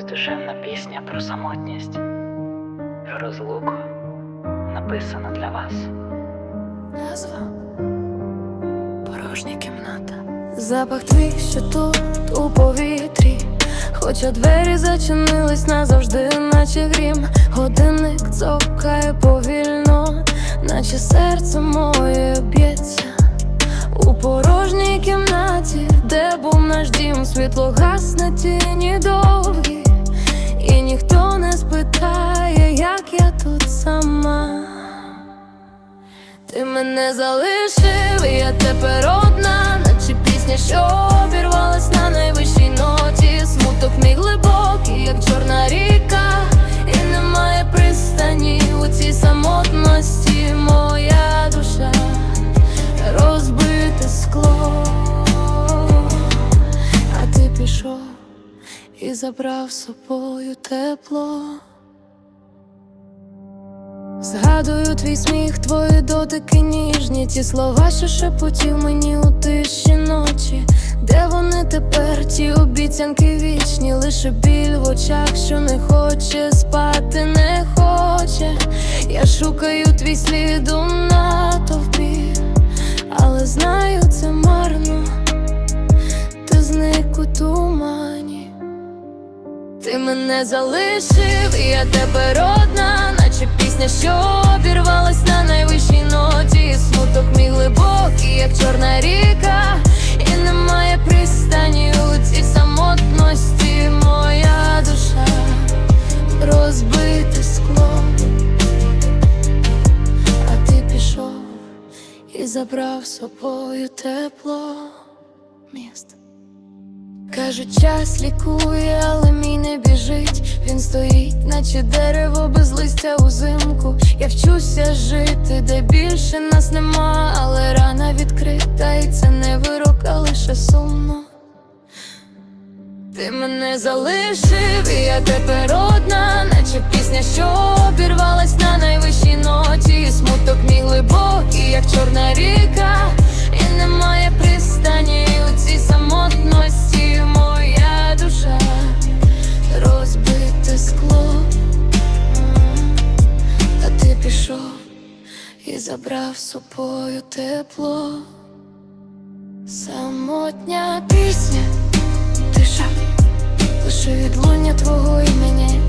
Ось душевна пісня про самотність. Розлуку написана для вас. Назва. Порожня кімната. Запах твій, що тут у повітрі, хоча двері зачинились назавжди, наче грім, годинник цокає повільно, наче серце моє б'ється. У порожній кімнаті, де був наш дім, світло гасне тіні мене залишив, я тепер одна, наче пісня, що обірвалась на найвищій ноті. Смуток мій глибокий, як чорна ріка, і немає пристані у цій самотності. Моя душа розбите скло, а ти пішов і забрав собою тепло. Згадую твій сміх, твої дотики ніжні, ті слова, що шепотів мені у тиші ночі. Де вони тепер, ті обіцянки вічні, лише біль в очах, що не хоче спати, не хоче. Я шукаю твій слід у натовпі, але знаю, це марно, ти зник у тумані. Ти мене залишив, і я тепер одна, забрав собою тепло міст. Кажуть, час лікує, але мій не біжить. Він стоїть, наче дерево без листя узимку. Я вчуся жити, де більше нас нема, але рана відкрита, і це не вирок, а лише сумно. Ти мене залишив, і я тепер одна, наче пісня, що обірвалась і забрав собою тепло. Самотня пісня, тиша, лише відлуння твого імені